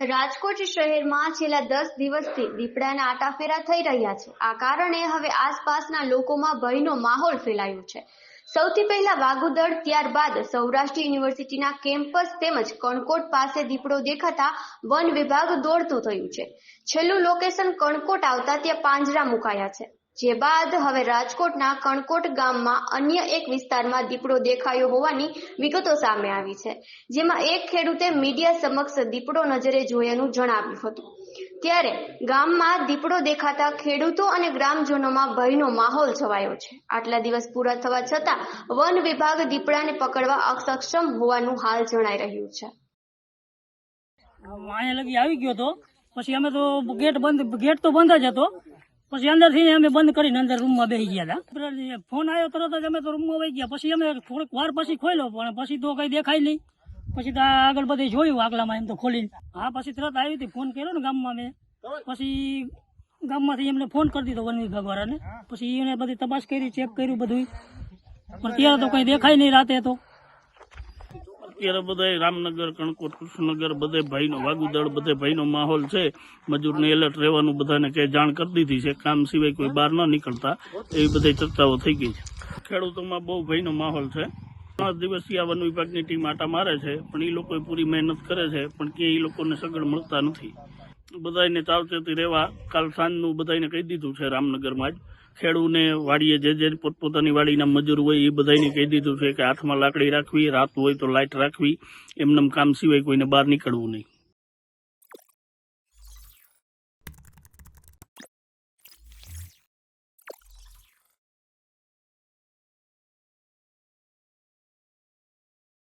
રાજકોટ શહેરમાં છેલ્લા દસ દિવસથી દીપડાના આટાફેરા થઈ રહ્યા છે. આ કારણે હવે આસપાસના લોકોમાં ભયનો માહોલ ફેલાયો છે. સૌથી પહેલા વાગુદળ, ત્યારબાદ સૌરાષ્ટ્ર યુનિવર્સિટીના કેમ્પસ તેમજ કણકોટ પાસે દીપડો દેખાતા વન વિભાગ દોડતું થયું છે. છેલ્લું લોકેશન કણકોટ આવતા ત્યાં પાંજરા મુકાયા છે. જે બાદ હવે રાજકોટના કણકોટ ગામમાં અન્ય એક વિસ્તારમાં દીપડો દેખાયો હોવાની વિગતો સામે આવી છે, જેમાં એક ખેડૂતે મીડિયા સમક્ષ દીપડો નજરે જોયાનું જણાવ્યું હતું. ત્યારે ગામમાં દીપડો દેખાતા ખેડૂતો અને ગ્રામજનોમાં ભયનો માહોલ છવાયો છે. આટલા દિવસ પૂરા થવા છતાં વન વિભાગ દીપડાને પકડવા અસક્ષમ હોવાનું હાલ જણાઈ રહ્યું છે. આવી ગયો તો. પછી અમે તો ગેટ બંધ, ગેટ તો બંધ જ હતો. પછી અંદરથી અમે બંધ કરીને અંદર રૂમમાં બેસી ગયા હતા. ફોન આવ્યો તરત જ અમે તો રૂમમાં વહી ગયા. પછી અમે થોડીક વાર પછી ખોલ્યો પણ પછી તો કઈ દેખાય નહીં. પછી તો આ આગળ બધે જોયું આગલામાં એમ તો ખોલીને. હા પછી તરત આવી હતી ફોન કર્યો ને ગામમાં મેં. પછી ગામમાંથી એમને ફોન કરી દીધો વન વિભાગ વાળાને પછી એને બધી તપાસ કરી ચેક કર્યું બધું પણ ત્યારે તો કઈ દેખાય નહીં રાતે તો. અત્યારે બધા રામનગર, કણકોટ, કૃષ્ણનગર, બધે ભાઈનો વાગુદળ, બધે ભાઈનો માહોલ છે. મજૂરને એલર્ટ રહેવાનું બધાને કે જાણ કરી દીધી છે. કામ સિવાય કોઈ બહાર ન નીકળતા. એવી બધી ચર્ચાઓ થઈ ગઈ છે. ખેડૂતોમાં બહુ ભયનો માહોલ છે. પાંચ દિવસથી આ વન વિભાગની ટીમ આટા મારે છે, પણ એ લોકો પૂરી મહેનત કરે છે, પણ કે એ લોકોને સગડ મળતા નથી. બધાને સાવચેતી રહેવા કાલ સાંજનું બધાને કહી દીધું છે રામનગરમાં જ. ખેડૂને વાડીએ જે જે પોતપોતાની વાડીના મજૂર હોય એ બધાને કહી દીધું છે કે હાથમાં લાકડી રાખવી, રાત હોય તો લાઇટ રાખવી. એમનેમ કામ સિવાય કોઈને બહાર નીકળવું નહીં.